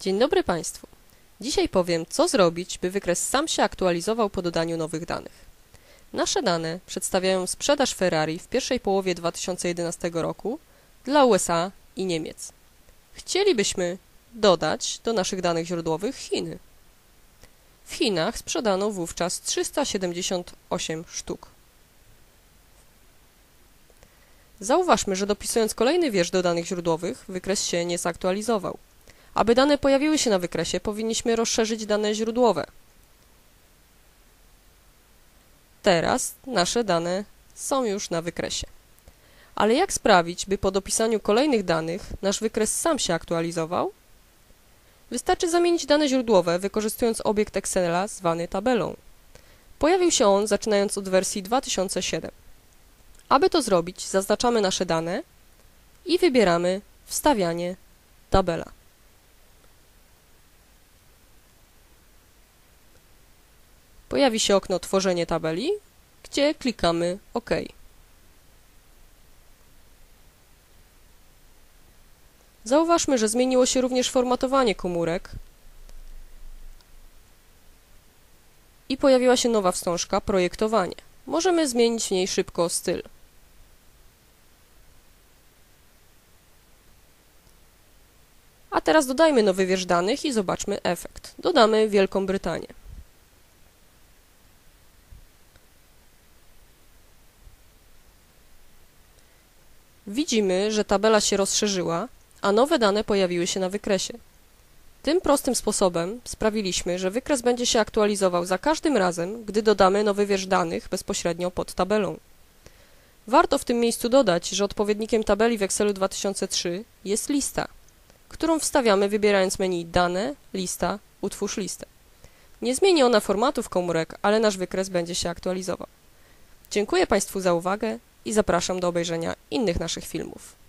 Dzień dobry Państwu. Dzisiaj powiem, co zrobić, by wykres sam się aktualizował po dodaniu nowych danych. Nasze dane przedstawiają sprzedaż Ferrari w pierwszej połowie 2011 roku dla USA i Niemiec. Chcielibyśmy dodać do naszych danych źródłowych Chiny. W Chinach sprzedano wówczas 378 sztuk. Zauważmy, że dopisując kolejny wiersz do danych źródłowych, wykres się nie zaktualizował. Aby dane pojawiły się na wykresie, powinniśmy rozszerzyć dane źródłowe. Teraz nasze dane są już na wykresie. Ale jak sprawić, by po dopisaniu kolejnych danych nasz wykres sam się aktualizował? Wystarczy zamienić dane źródłowe, wykorzystując obiekt Excela zwany tabelą. Pojawił się on zaczynając od wersji 2007. Aby to zrobić, zaznaczamy nasze dane i wybieramy Wstawianie tabela. Pojawi się okno Tworzenie tabeli, gdzie klikamy OK. Zauważmy, że zmieniło się również formatowanie komórek i pojawiła się nowa wstążka Projektowanie. Możemy zmienić w niej szybko styl. A teraz dodajmy nowy wiersz danych i zobaczmy efekt. Dodamy Wielką Brytanię. Widzimy, że tabela się rozszerzyła, a nowe dane pojawiły się na wykresie. Tym prostym sposobem sprawiliśmy, że wykres będzie się aktualizował za każdym razem, gdy dodamy nowy wiersz danych bezpośrednio pod tabelą. Warto w tym miejscu dodać, że odpowiednikiem tabeli w Excelu 2003 jest lista, którą wstawiamy wybierając menu Dane, Lista, Utwórz listę. Nie zmieni ona formatów komórek, ale nasz wykres będzie się aktualizował. Dziękuję Państwu za uwagę i zapraszam do obejrzenia innych naszych filmów.